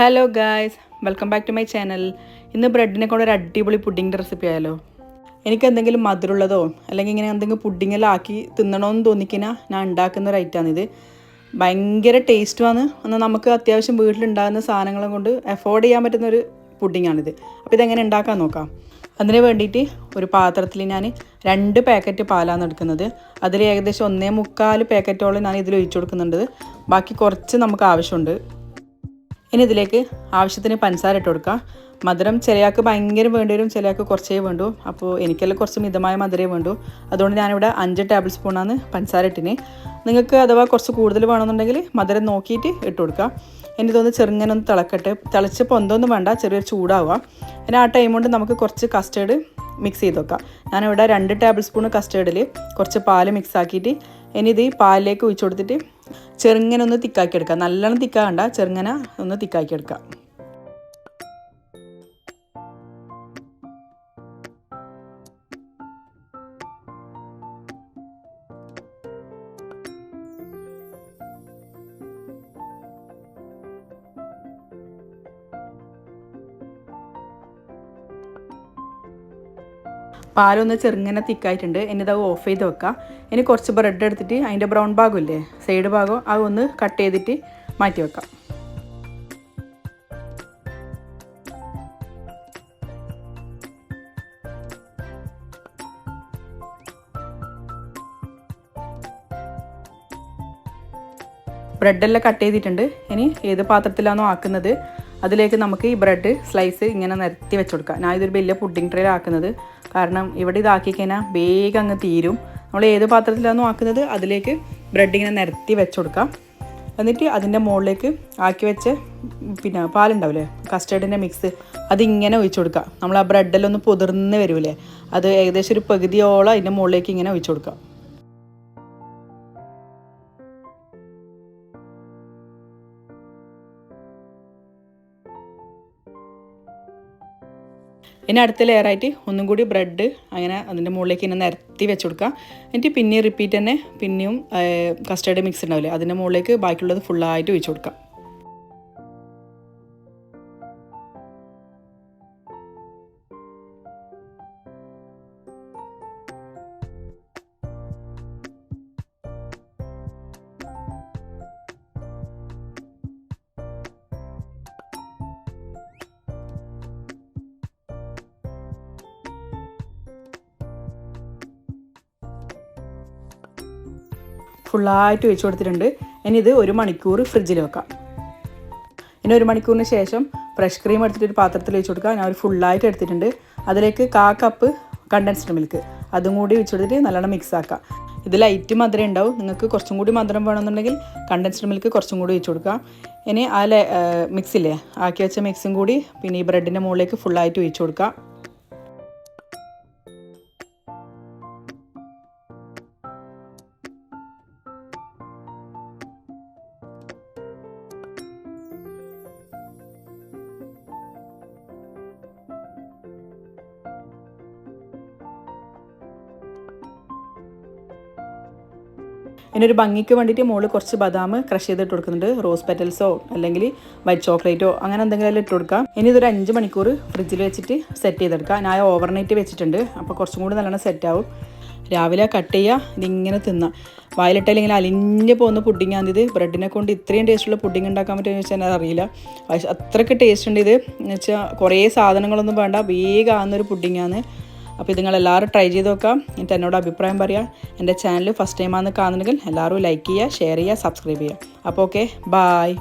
Hello guys welcome back to my channel ഇന്ന് ബ്രെഡിനെ കൊണ്ട് ഒരു അടിപൊളി പുഡിങ്ങിന്റെ റെസിപ്പി ആയാലോ? എനിക്ക് എന്തെങ്കിലും മധുരമുള്ളതോ അല്ലെങ്കിൽ ഇങ്ങനെ എന്തെങ്കിലും പുഡിങ്ങെല്ലാം ആക്കി തിന്നണമെന്ന് തോന്നിക്കുന്ന ഞാൻ ഉണ്ടാക്കുന്ന ഒരു ഇത്. ഭയങ്കര ടേസ്റ്റുമാണ് എന്നാൽ നമുക്ക് അത്യാവശ്യം വീട്ടിലുണ്ടാകുന്ന സാധനങ്ങളും കൊണ്ട് എഫോർഡ് ചെയ്യാൻ പറ്റുന്ന ഒരു പുഡിങ്ങാണിത് അപ്പോൾ ഇതെങ്ങനെ ഉണ്ടാക്കാൻ നോക്കാം. അതിന് വേണ്ടിയിട്ട് ഒരു പാത്രത്തിൽ ഞാൻ രണ്ട് പാക്കറ്റ് പാലാണ് എടുക്കുന്നത്. അതിൽ ഏകദേശം ഒന്നേ മുക്കാൽ പാക്കറ്റോളം ഞാൻ ഇതിൽ ഒഴിച്ചു കൊടുക്കുന്നുണ്ട്. ബാക്കി കുറച്ച് നമുക്ക് ആവശ്യമുണ്ട്. ഇനി ഇതിലേക്ക് ആവശ്യത്തിന് പഞ്ചസാര ഇട്ട് കൊടുക്കുക മധുരം ചിലയാൾക്ക് ഭയങ്കര വേണ്ടി വരും ചിലയാൾക്ക് കുറച്ചേ വേണ്ടു. അപ്പോൾ എനിക്കെല്ലാം കുറച്ച് മിതമായ മധുരേ വേണ്ടു. അതുകൊണ്ട് ഞാനിവിടെ അഞ്ച് ടേബിൾ സ്പൂണാണ് പഞ്ചസാര ഇട്ടിന്. നിങ്ങൾക്ക് അഥവാ കുറച്ച് കൂടുതൽ വേണമെന്നുണ്ടെങ്കിൽ മധുരം നോക്കിയിട്ട് ഇട്ട് കൊടുക്കുക എനിക്ക് തോന്നുന്നു ചെറുങ്ങനെ ഒന്ന് തിളക്കട്ടെ. തിളച്ച് പൊന്തൊന്നും വേണ്ട ചെറിയൊരു ചൂടാവുക. പിന്നെ ആ ടൈം കൊണ്ട് നമുക്ക് കുറച്ച് കസ്റ്റേർഡ് മിക്സ് ചെയ്ത് വെക്കാം. ഞാനിവിടെ രണ്ട് ടേബിൾ സ്പൂൺ കസ്റ്റേർഡിൽ കുറച്ച് പാൽ മിക്സ് ആക്കിയിട്ട് ഇനി ഇത് പാലിലേക്ക് ഒഴിച്ചു കൊടുത്തിട്ട് ചെറുങ്ങനെ ഒന്ന് തിക്കാക്കി എടുക്കുക നല്ലോണം തിക്കാകണ്ട ചെറുങ്ങനെ ഒന്ന് തിക്കാക്കി എടുക്കുക പാലൊന്ന് ചെറുങ്ങനെ തിക്കായിട്ടുണ്ട്. ഇനി ഇത് ഓഫ് ചെയ്ത് വെക്കാം. ഇനി കുറച്ച് ബ്രെഡ് എടുത്തിട്ട് അതിന്റെ ബ്രൗൺ ഭാഗമില്ലേ സൈഡ് ഭാഗം അതൊന്ന് കട്ട് ചെയ്തിട്ട് മാറ്റി വെക്കാം. ബ്രെഡെല്ലാം കട്ട് ചെയ്തിട്ടുണ്ട്. ഇനി ഏത് പാത്രത്തിലാണോ ആക്കുന്നത് അതിലേക്ക് നമുക്ക് ഈ ബ്രെഡ് സ്ലൈസ് ഇങ്ങനെ നിരത്തി വെച്ച് കൊടുക്കാം ഞാൻ ഇതൊരു വലിയ പുഡിംഗ് ട്രെയിൽ ആക്കുന്നത്. കാരണം ഇവിടെ ഇതാക്കി കഴിഞ്ഞാൽ വേഗം അങ്ങ് തീരും. നമ്മൾ ഏത് പാത്രത്തിലാണോ ആക്കുന്നത് അതിലേക്ക് ബ്രെഡ് ഇങ്ങനെ നിരത്തി വെച്ച് കൊടുക്കാം എന്നിട്ട് അതിന്റെ മുകളിലേക്ക് ആക്കി വെച്ച പിന്നെ പാലുണ്ടാവില്ലേ കസ്റ്റേർഡിന്റെ മിക്സ് അതിങ്ങനെ ഒഴിച്ചു കൊടുക്കുക നമ്മൾ ആ ബ്രെഡെല്ലാം ഒന്ന് പൊതിർന്ന് വരില്ലേ അത് ഏകദേശം ഒരു പകുതിയോളം അതിന്റെ മുകളിലേക്ക് ഇങ്ങനെ ഒഴിച്ചു കൊടുക്കുക ഇനി അടുത്ത ലെയറായിട്ട് ഒന്നും കൂടി ബ്രെഡ് അങ്ങനെ അതിന്റെ മുകളിലേക്ക് ഇങ്ങനെ നിരത്തി വെച്ച് കൊടുക്കുക. എന്നിട്ട് പിന്നെയും റിപ്പീറ്റ് തന്നെ പിന്നെയും കസ്റ്റേർഡ് മിക്സ് ഉണ്ടാവില്ലേ അതിന്റെ മുകളിലേക്ക് ബാക്കിയുള്ളത് ഫുള്ളായിട്ട് ഒഴിച്ച് കൊടുക്കുക. ഫുള്ളായിട്ട് ഒഴിച്ചു കൊടുത്തിട്ടുണ്ട്. ഇനി ഇത് ഒരു മണിക്കൂർ ഫ്രിഡ്ജിൽ വെക്കാം. ഇനി ഒരു മണിക്കൂറിന് ശേഷം ഫ്രഷ് ക്രീം എടുത്തിട്ട് പാത്രത്തിൽ വെച്ച് കൊടുക്കുക ഞാൻ ഒരു ഫുള്ളായിട്ട് എടുത്തിട്ടുണ്ട്. അതിലേക്ക് കാ കപ്പ് കണ്ടൻസ്ഡ് മിൽക്ക് അതും കൂടി വെച്ച് കൊടുത്തിട്ട് നല്ലോണം മിക്സ് ആക്കാം. ഇത് ലൈറ്റ് മധുരം ഉണ്ടാവും. നിങ്ങൾക്ക് കുറച്ചും കൂടി മധുരം വേണമെന്നുണ്ടെങ്കിൽ കണ്ടൻസ്ഡ് മിൽക്ക് കുറച്ചും കൂടി വെച്ച് കൊടുക്കാം. ഇനി ആ മിക്സില്ലേ ആക്കി വെച്ച മിക്സും കൂടി പിന്നെ ഈ ബ്രെഡിന്റെ മുകളിലേക്ക് ഫുള്ളായിട്ട് ഒഴിച്ചു കൊടുക്കാം. ഒരു ഭംഗിക്ക് വേണ്ടിയിട്ട് മുകളിൽ കുറച്ച് ബദാം ക്രഷ് ചെയ്തിട്ട് കൊടുക്കുന്നുണ്ട്. റോസ് പെറ്റൽസോ അല്ലെങ്കിൽ വൈറ്റ് ചോക്ലേറ്റോ അങ്ങനെ എന്തെങ്കിലും ഇട്ട് കൊടുക്കാം. ഇനി ഇതൊരു അഞ്ച് മണിക്കൂർ ഫ്രിഡ്ജിൽ വെച്ചിട്ട് സെറ്റ് ചെയ്തെടുക്കാം. ഞാൻ ഓവർനൈറ്റ് വെച്ചിട്ടുണ്ട്. അപ്പോൾ കുറച്ചും കൂടി നല്ലോണം സെറ്റ് ആവും. രാവിലെ കട്ട് ചെയ്യുക ഇതിങ്ങനെ തിന്നാം. വായിലിട്ടാൽ ഇങ്ങനെ അലിഞ്ഞ് പോകുന്ന പുഡിങ്ങാണ് ഇത് ബ്രെഡിനെ കൊണ്ട് ഇത്രയും ടേസ്റ്റുള്ള പുഡിംഗ് ഉണ്ടാക്കാൻ പറ്റുമെന്ന് വെച്ചാൽ അത് അറിയില്ല. അത്രയ്ക്ക് ടേസ്റ്റ് ഉണ്ട് ഇത്. എന്ന് വെച്ചാൽ കുറേ സാധനങ്ങളൊന്നും വേണ്ട. വേഗം ആകുന്നൊരു പുഡിങ്ങാണ് അപ്പോൾ നിങ്ങൾ എല്ലാവരും ട്രൈ ചെയ്ത് നോക്കാം എന്നിട്ട് എന്നോട് അഭിപ്രായം പറയാം. എന്റെ ചാനൽ ഫസ്റ്റ് ടൈമാണെന്ന് കാണുന്നുണ്ടെങ്കിൽ എല്ലാവരും ലൈക്ക് ചെയ്യുക ഷെയർ ചെയ്യുക സബ്സ്ക്രൈബ് ചെയ്യുക. അപ്പോൾ ഓക്കെ ബായ്